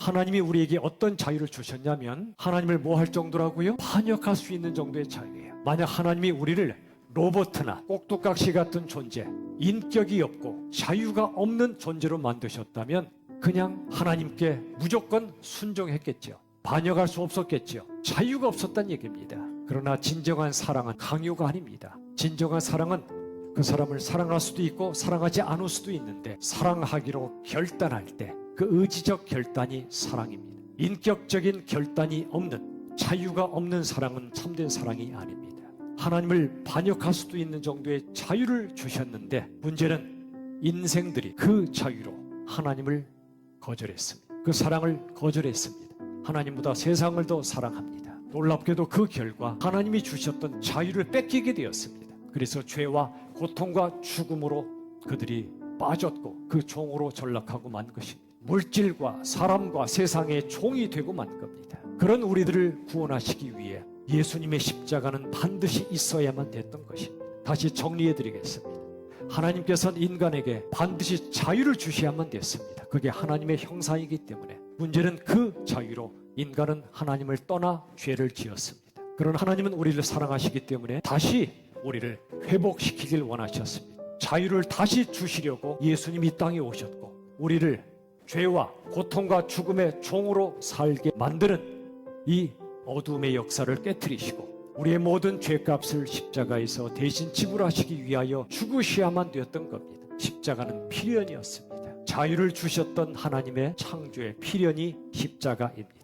하나님이 우리에게 어떤 자유를 주셨냐면 하나님을 뭐 할 정도라고요? 반역할 수 있는 정도의 자유예요. 만약 하나님이 우리를 로버트나 꼭두각시 같은 존재, 인격이 없고 자유가 없는 존재로 만드셨다면 그냥 하나님께 무조건 순종했겠죠. 반역할 수 없었겠죠. 자유가 없었단 얘기입니다. 그러나 진정한 사랑은 강요가 아닙니다. 진정한 사랑은 그 사람을 사랑할 수도 있고 사랑하지 않을 수도 있는데 사랑하기로 결단할 때 그 의지적 결단이 사랑입니다. 인격적인 결단이 없는 자유가 없는 사랑은 참된 사랑이 아닙니다. 하나님을 반역할 수도 있는 정도의 자유를 주셨는데 문제는 인생들이 그 자유로 하나님을 거절했습니다. 그 사랑을 거절했습니다. 하나님보다 세상을 더 사랑합니다. 놀랍게도 그 결과 하나님이 주셨던 자유를 뺏기게 되었습니다. 그래서 죄와 고통과 죽음으로 그들이 빠졌고 그 종으로 전락하고 만 것입니다. 물질과 사람과 세상의 종이 되고 만 겁니다. 그런 우리들을 구원하시기 위해 예수님의 십자가는 반드시 있어야만 됐던 것입니다. 다시 정리해 드리겠습니다. 하나님께서는 인간에게 반드시 자유를 주셔야만 됐습니다. 그게 하나님의 형상이기 때문에 문제는 그 자유로 인간은 하나님을 떠나 죄를 지었습니다. 그런 하나님은 우리를 사랑하시기 때문에 다시 우리를 회복시키길 원하셨습니다. 자유를 다시 주시려고 예수님이 이 땅에 오셨고 우리를 죄와 고통과 죽음의 종으로 살게 만드는 이 어둠의 역사를 깨뜨리시고 우리의 모든 죄값을 십자가에서 대신 지불하시기 위하여 죽으셔야만 되었던 겁니다. 십자가는 필연이었습니다. 자유를 주셨던 하나님의 창조의 필연이 십자가입니다.